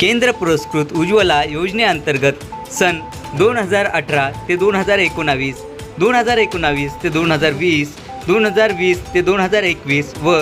केंद्र पुरस्कृत उज्ज्वला योजनेअंतर्गत सन दोन हजार अठरा ते दोन हजार एकोणावीस दोन हजार एकोणावीस ते दोन हजार वीस दोन हजार वीस ते दोन हजार एकवीस व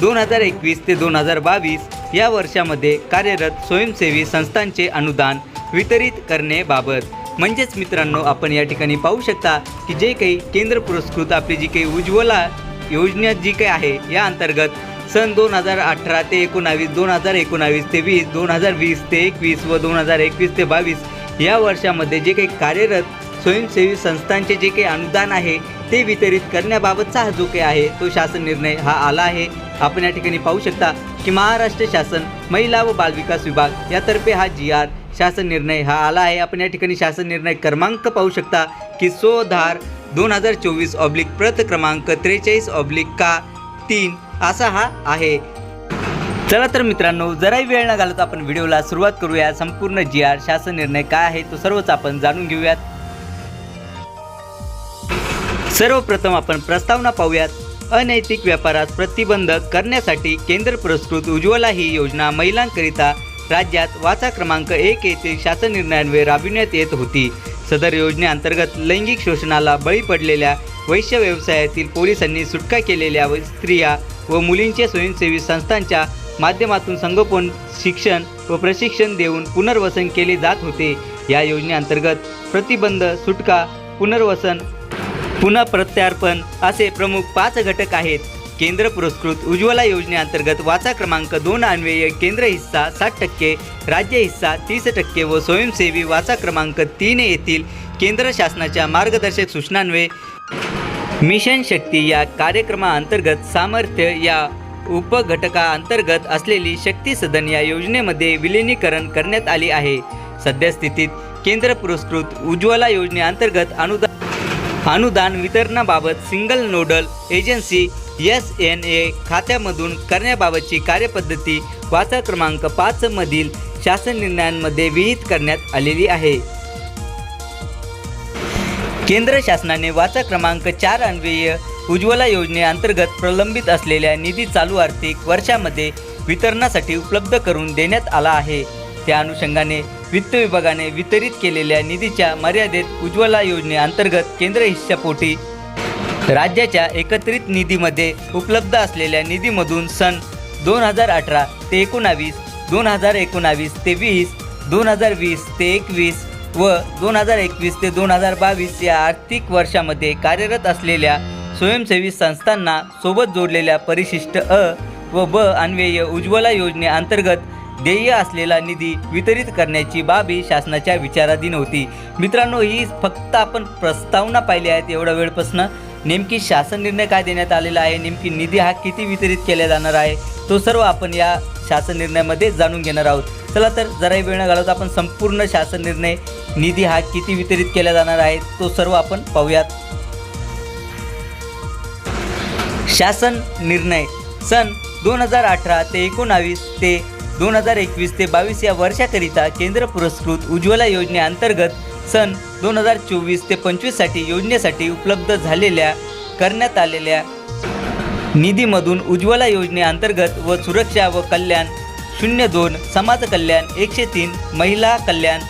दोन हजार एकवीस ते दोन हजार बावीस या वर्षामध्ये कार्यरत स्वयंसेवी संस्थांचे अनुदान वितरित करण्याबाबत. म्हणजेच मित्रांनो आपण या ठिकाणी पाहू शकता की जे काही केंद्र पुरस्कृत आपली जी काही उज्ज्वला योजना जी काही आहे या अंतर्गत सन दोन हजार अठरा ते एकोणावीस दोन हजार एकोणावीस ते वीस दोन हजार वीस ते एकवीस व दोन हजार एकवीस ते बावीस या वर्षामध्ये जे काही कार्यरत स्वयंसेवी संस्थांचे जे काही अनुदान आहे ते वितरित करण्याबाबतचा हा जो काही आहे तो शासन निर्णय हा आला आहे. आपण या ठिकाणी पाहू शकता की महाराष्ट्र शासन महिला व बालविकास विभाग यातर्फे हा जी आर शासन निर्णय हा आला आहे. आपण या ठिकाणी शासन निर्णय क्रमांक पाहू शकता की सोधार दोन हजार चोवीस ऑब्लिक प्रत क्रमांक त्रेचाळीस ऑब्लिक का तीन असा हा आहे. चला तर मित्रांनो जराही वेळ न घालत आपण व्हिडिओला सुरुवात करूया. संपूर्ण जी आर शासन निर्णय काय आहे तो सर्वच आपण जाणून घेऊयात. सर्वप्रथम आपण प्रस्तावना पाहूयात. अनैतिक व्यापारात प्रतिबंध करण्यासाठी केंद्र पुरस्कृत उज्ज्वला ही योजना महिलांकरिता राज्यात वाचा क्रमांक एक येथील शासन निर्णयान्वये राबविण्यात येत होती. सदर योजनेअंतर्गत लैंगिक शोषणाला बळी पडलेल्या वैश्य व्यवसायातील पोलिसांनी सुटका केलेल्या व स्त्रिया व मुलींच्या स्वयंसेवी संस्थांच्या माध्यमातून संगोपन शिक्षण व प्रशिक्षण देऊन पुनर्वसन केले जात होते. या योजनेअंतर्गत प्रतिबंध सुटका पुनर्वसन पुनःप्रत्यार्पण असे प्रमुख पाच घटक आहेत. केंद्र पुरस्कृत उज्ज्वला योजनेअंतर्गत वाचा क्रमांक दोन अन्वय केंद्र हिस्सा साठ टक्के राज्य हिस्सा तीस टक्के व स्वयंसेवी वाचा क्रमांक तीन येथील केंद्र शासनाच्या मार्गदर्शक सूचनान्वये. मिशन शक्ती या कार्यक्रमाअंतर्गत सामर्थ्य या उपघटकाअंतर्गत असलेली शक्ती सदन या योजनेमध्ये विलिनीकरण करण्यात आली आहे. सद्यस्थितीत केंद्र पुरस्कृत उज्ज्वला योजनेअंतर्गत अनुदान अनुदान वितरणाबाबत single nodal agency S N A खात्यामधून करण्याबाबतची कार्यपद्धती वाचा क्रमांक पाचमधील शासन निर्णयांमध्ये विहित करण्यात आलेली आहे. केंद्र शासनाने वाचा क्रमांक चार अन्वय उज्ज्वला योजनेअंतर्गत प्रलंबित असलेल्या निधी चालू आर्थिक वर्षामध्ये वितरणासाठी उपलब्ध करून देण्यात आला आहे. त्या अनुषंगाने वित्त विभागाने वितरित केलेल्या निधीच्या मर्यादेत उज्ज्वला योजनेअंतर्गत केंद्र हिस्सापोटी राज्याच्या एकत्रित निधीमध्ये उपलब्ध असलेल्या निधीमधून सन दोन हजार अठरा ते एकोणावीस दोन हजार एकोणावीस ते वीस दोन हजार वीस ते एकवीस व दोन हजार एकवीस ते दोन हजार बावीस या आर्थिक वर्षामध्ये कार्यरत असलेल्या स्वयंसेवी संस्थांना सोबत जोडलेल्या परिशिष्ट अ व ब अन्वय उज्ज्वला योजनेअंतर्गत देय असलेला निधी वितरित करण्याची बाबी शासनाच्या विचाराधीन होती. मित्रांनो ही फक्त आपण प्रस्तावना पाहिली आहेत एवढा वेळपासनं नेमकी शासन निर्णय काय देण्यात आलेला आहे? नेमकी निधी हा किती वितरित केला जाणार आहे? तो सर्व आपण या शासन निर्णयामध्ये जाणून घेणार आहोत. चला तर जराही वेळ न घालवता आपण संपूर्ण शासन निर्णय निधी हा किती वितरित केला जाणार आहे तो सर्व आपण पाहूयात. शासन निर्णय. सन दोन हजार अठरा ते एकोणावीस ते दोन हजार एकवीस ते बावीस या वर्षाकरिता केंद्र पुरस्कृत उज्ज्वला योजनेअंतर्गत सन दोन हजार चोवीस ते पंचवीससाठी योजनेसाठी उपलब्ध झालेल्या करण्यात आलेल्या निधीमधून उज्ज्वला योजनेअंतर्गत व सुरक्षा व कल्याण शून्य दोन समाज कल्याण एकशे तीन महिला कल्याण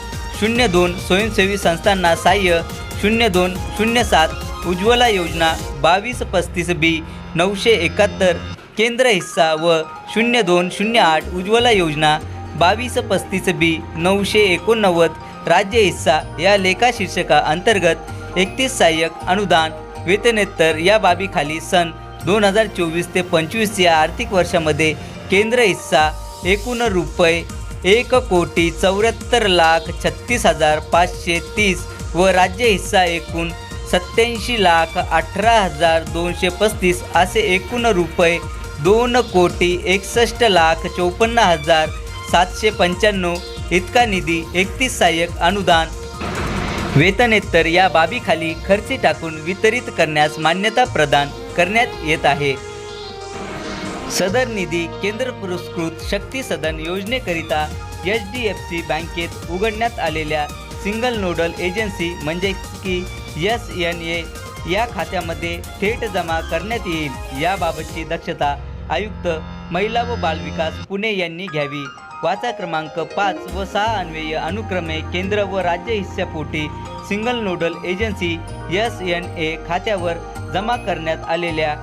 शून्य दोन स्वयंसेवी संस्थांना सहाय्य शून्य दोन शून्य सात उज्ज्वला योजना बावीस पस्तीस बी नऊशे एकाहत्तर केंद्र हिस्सा व शून्य दोन शून्य आठ उज्ज्वला योजना बावीस पस्तीस बी नऊशे एकोणनव्वद राज्य हिस्सा या लेखा शीर्षका अंतर्गत एकतीस सहाय्यक अनुदान वेतनेत्तर या बाबीखाली सन दोन हजार चोवीस ते पंचवीस या आर्थिक वर्षामध्ये केंद्र हिस्सा एकूण रुपये एक कोटी चौऱ्याहत्तर लाख छत्तीस हजार पाचशे तीस व राज्य हिस्सा एकूण सत्याऐंशी लाख अठरा हजार दोनशे पस्तीस असे एकूण रुपये दोन कोटी एकसष्ट लाख चौपन्न हजार सातशे पंच्याण्णव इतका निधी एकतीस सहाय्यक अनुदान. वेतनेतर या बाबीखाली खर्ची टाकून वितरित करण्यास मान्यता प्रदान करण्यात येत आहे. सदर निधी केंद्र पुरस्कृत शक्ती सदन योजनेकरिता एच डी एफ सी बँकेत उघडण्यात आलेल्या सिंगल नोडल एजन्सी म्हणजे की एस एन ए या खात्यामध्ये थेट जमा करण्यात येईल. याबाबतची दक्षता आयुक्त महिला व बालविकास पुणे यांनी घ्यावी. वाचा क्रमांक पाच व सहा अन्वय अनुक्रमे केंद्र व राज्य हिस्स्यापोटी single nodal agency S N A खात्यावर जमा करण्यात आलेल्या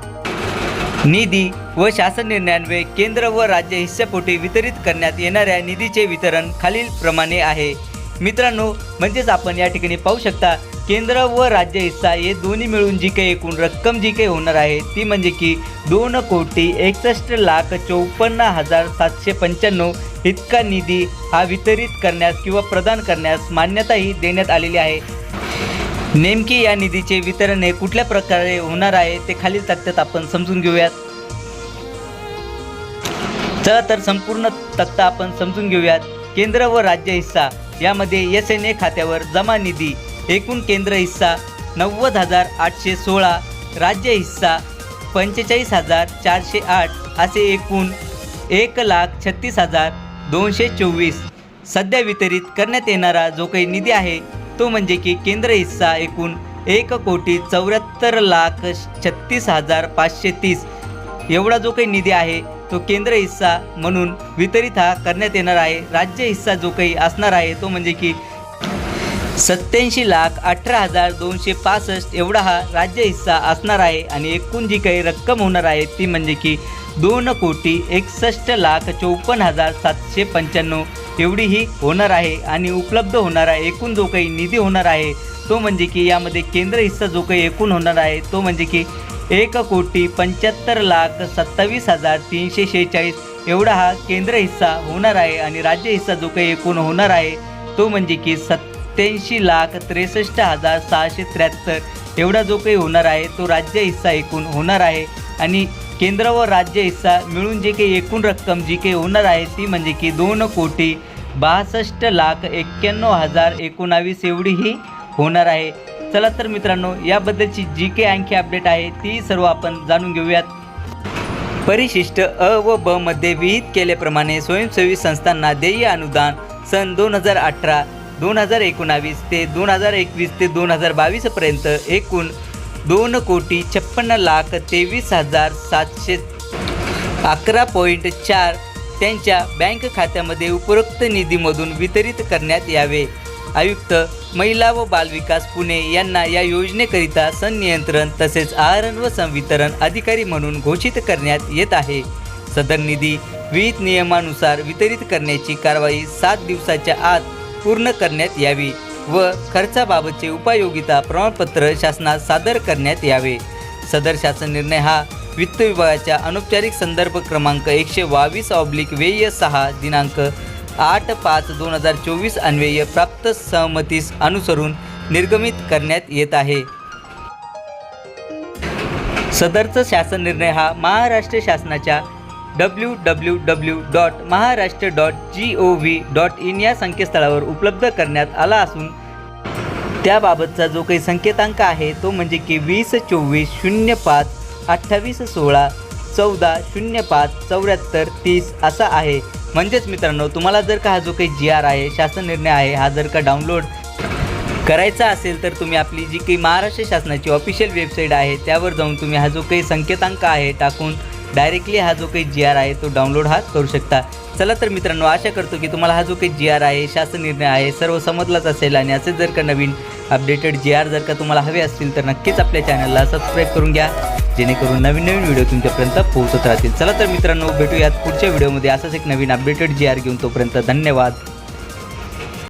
निधी व शासन निर्णयान्वये केंद्र व राज्य हिस्स्यापोटी वितरित करण्यात येणाऱ्या निधीचे वितरण खालीलप्रमाणे आहे. मित्रांनो म्हणजेच आपण या ठिकाणी पाहू शकता केंद्र व राज्य हिस्सा हे दोन्ही मिळून जी काही एकूण रक्कम जी काही होणार आहे ती म्हणजे की दोन कोटी एकसष्ट लाख चौपन्न हजार सातशे पंच्याण्णव इतका निधी हा वितरित करण्यास किंवा प्रदान करण्यास मान्यताही देण्यात आलेली आहे. नेमकी या निधीचे वितरण हे कुठल्या प्रकारे होणार आहे ते खालील तक्त्यात आपण समजून घेऊयात. चला तर संपूर्ण तक्ता आपण समजून घेऊयात. केंद्र व राज्य हिस्सा यामध्ये एस एन ए खात्यावर जमा निधी एकूण केंद्र हिस्सा नव्वद हजार आठशे सोळा राज्य हिस्सा पंचेचाळीस हजार चारशे आठ असे एकूण एक लाख छत्तीस हजार दोनशे चोवीस. सध्या वितरित करण्यात येणारा जो काही निधी आहे तो म्हणजे की केंद्र हिस्सा एकूण एक कोटी चौऱ्याहत्तर लाख छत्तीस हजार पाचशे तीस. एवढा जो काही निधी आहे तो केंद्र हिस्सा म्हणून वितरित हा करण्यात येणार आहे. राज्य हिस्सा जो काही असणार आहे तो म्हणजे की सत्याऐंशी लाख अठरा हजार दोनशे पासष्ट एवढा हा राज्य हिस्सा असणार आहे आणि एकूण जी काही रक्कम होणार आहे ती म्हणजे की दोन कोटी एकसष्ट लाख चौपन्न हजार सातशे पंच्याण्णव एवढी ही होणार आहे आणि उपलब्ध होणारा एकूण जो काही निधी होणार आहे तो म्हणजे की यामध्ये केंद्र हिस्सा जो काही एकूण होणार आहे तो म्हणजे की एक कोटी पंच्याहत्तर लाख सत्तावीस हजार तीनशे शेहेचाळीस एवढा हा केंद्र हिस्सा होणार आहे आणि राज्य हिस्सा जो काही एकूण होणार आहे तो म्हणजे की सत् सत्याऐंशी लाख त्रेसष्ट हजार सहाशे त्र्याहत्तर. एवढा जो काही होणार आहे तो राज्य हिस्सा एकूण होणार आहे. आणि केंद्र व राज्य हिस्सा मिळून जे काही एकूण रक्कम जी काही होणार आहे ती म्हणजे की दोन कोटी बासष्ट लाख एक्क्याण्णव हजार एकोणावीस एवढी ही होणार आहे. चला तर मित्रांनो याबद्दलची जी काही आणखी अपडेट आहे ती सर्व आपण जाणून घेऊयात. परिशिष्ट अ व ब मध्ये विहित केल्याप्रमाणे स्वयंसेवी संस्थांना देय अनुदान सन दोन हजार अठरा दोन हजार एकोणावीस ते दोन हजार एकवीस ते दोन हजार बावीसपर्यंत एकूण दोन कोटी छप्पन्न लाख तेवीस हजार सातशे अकरा पॉईंट चार त्यांच्या बँक खात्यामध्ये उपरोक्त निधीमधून वितरित करण्यात यावे. आयुक्त महिला व बालविकास पुणे यांना या योजनेकरिता संनियंत्रण तसेच आहरण व संवितरण अधिकारी म्हणून घोषित करण्यात येत आहे. सदर निधी विहित नियमानुसार वितरित करण्याची कारवाई सात दिवसाच्या आत पूर्ण करण्यात यावी व खर्चाबाबतचे उपयोगिता प्रमाणपत्र शासनास सादर करण्यात यावे. सदर शासन निर्णय हा वित्त विभागाच्या अनौपचारिक संदर्भ क्रमांक एकशे बावीस ऑब्लिक वेय सहा दिनांक आठ पाच दोन हजार चोवीस अन्वये प्राप्त सहमतीस अनुसरून निर्गमित करण्यात येत आहे. सदरचा शासन निर्णय हा महाराष्ट्र शासनाच्या W W W dot Maharashtra dot G O V dot in या संकेतस्थळावर उपलब्ध करण्यात आला असून त्याबाबतचा जो काही संकेतांक आहे तो म्हणजे की वीस चोवीस शून्य पाच अठ्ठावीस सोळा चौदा शून्य पाच चौऱ्याहत्तर तीस असा आहे. म्हणजेच मित्रांनो तुम्हाला जर का हा जो काही जी आर आहे शासन निर्णय आहे हा जर का डाउनलोड करायचा असेल तर तुम्ही आपली जी काही महाराष्ट्र शासनाची ऑफिशियल वेबसाईट आहे त्यावर जाऊन तुम्ही हा जो काही संकेतांक आहे टाकून डायरेक्टली हा जो काही जी आर आहे तो डाउनलोड हा करू शकता. चला तर मित्रांनो आशा करतो की तुम्हाला हा जो काही जी आर आहे शासन निर्णय आहे सर्व समजलाच असेल आणि असे जर का नवीन अपडेटेड जी आर जर का तुम्हाला हवे असतील तर नक्कीच आपल्या चॅनलला सबस्क्राईब करून घ्या. जेणेकरून नवीन नवीन व्हिडिओ तुमच्यापर्यंत पोहोचत राहतील. चला तर मित्रांनो भेटूयात पुढच्या व्हिडिओमध्ये असाच एक नवीन अपडेटेड जी आर घेऊन तोपर्यंत धन्यवाद.